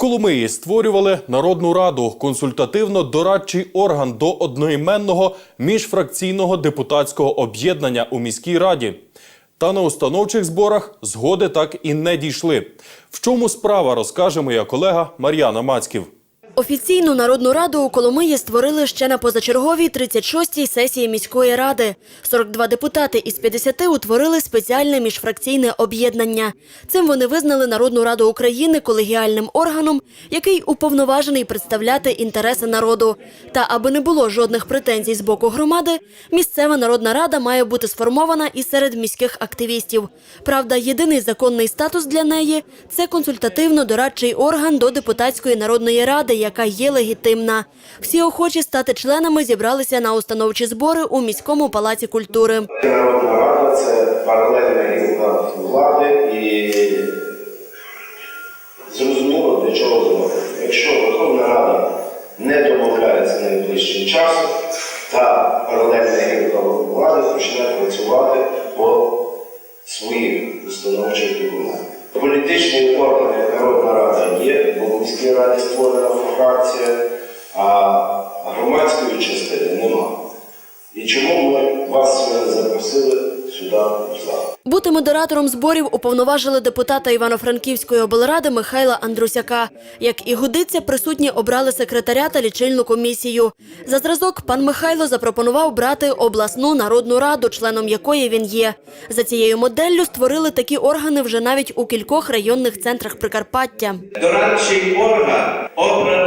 Коломиї створювали народну раду консультативно-дорадчий орган до одноіменного міжфракційного депутатського об'єднання у міській раді. Та на установчих зборах згоди так і не дійшли. В чому справа розкаже моя колега Мар'яна Мацьків. Офіційну народну раду у Коломиї створили ще на позачерговій 36-й сесії міської ради. 42 депутати із 50 утворили спеціальне міжфракційне об'єднання. Цим вони визнали Народну раду України колегіальним органом, який уповноважений представляти інтереси народу. Та аби не було жодних претензій з боку громади, місцева народна рада має бути сформована і серед міських активістів. Правда, єдиний законний статус для неї це консультативно-дорадчий орган до депутатської народної ради, яка є легітимна. Всі охочі стати членами зібралися на установчі збори у міському палаці культури. Народна рада це паралельна гілка влади і зрозуміло для чого зробити. Якщо Верховна Рада не домовляється найближчим часом, та паралельна гілка влади почне працювати по своїх установчих документах. Політичний орган, як Народна Рада, є, бо в міській раді створена фракція, а громадської частини немає. І чому ми вас запросили сюди в зал? Бути модератором зборів уповноважили депутата Івано-Франківської облради Михайла Андрусяка. Як і годиться, присутні обрали секретаря та лічильну комісію. За зразок пан Михайло запропонував брати обласну народну раду, членом якої він є. За цією моделлю створили такі органи вже навіть у кількох районних центрах Прикарпаття. Дорадчий орган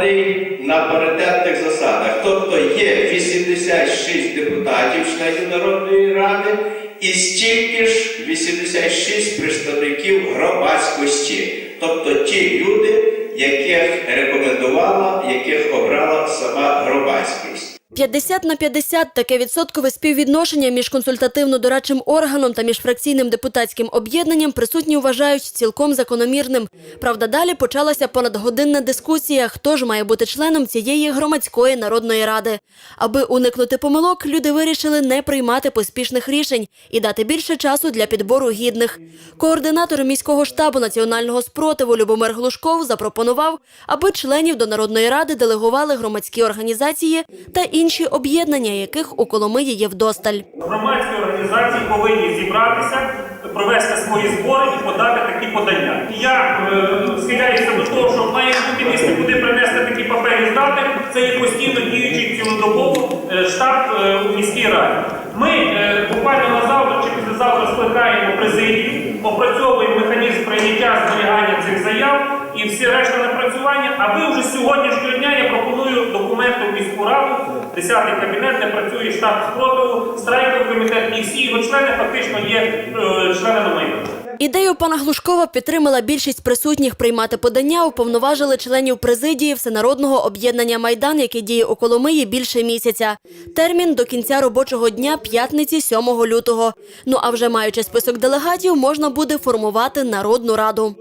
обраний на паритетних засадах, тобто є 86 депутатів членів Народної ради і стільки ж 86 представників громадськості, тобто ті люди, яких рекомендувала, яких обрала сама громадськість. 50 на 50 – таке відсоткове співвідношення між консультативно-дорадчим органом та міжфракційним депутатським об'єднанням присутні вважають цілком закономірним. Правда, далі почалася понадгодинна дискусія, хто ж має бути членом цієї громадської народної ради. Аби уникнути помилок, люди вирішили не приймати поспішних рішень і дати більше часу для підбору гідних. Координатор міського штабу національного спротиву Любомир Глушков запропонував, аби членів до народної ради делегували громадські організації та інші об'єднання, яких у Коломиї є вдосталь. Громадські організації повинні зібратися, провести свої збори і подати такі подання. Я е, схиляюся до того, що має бути куди принести такі папери здати. Це є постійно діючий цілодобово е, штаб е, у міській раді. Ми буквально на завтра чи післязавтра скликаємо президію, опрацьовуємо механізм прийняття зберігання цих заяв і всі решта напрацювання. А ви вже сьогоднішнього дня я пропоную документи в міську раду, 10-й кабінет, де працює штаб спротиву, страйковий комітет, і всі його члени фактично є е, членами майдану. Ідею пана Глушкова підтримала більшість присутніх приймати подання, уповноважили членів президії Всенародного об'єднання Майдан, яке діє у Коломиї більше місяця. Термін до кінця робочого дня п'ятниці 7 лютого. Ну а вже маючи список делегатів, можна буде формувати народну раду.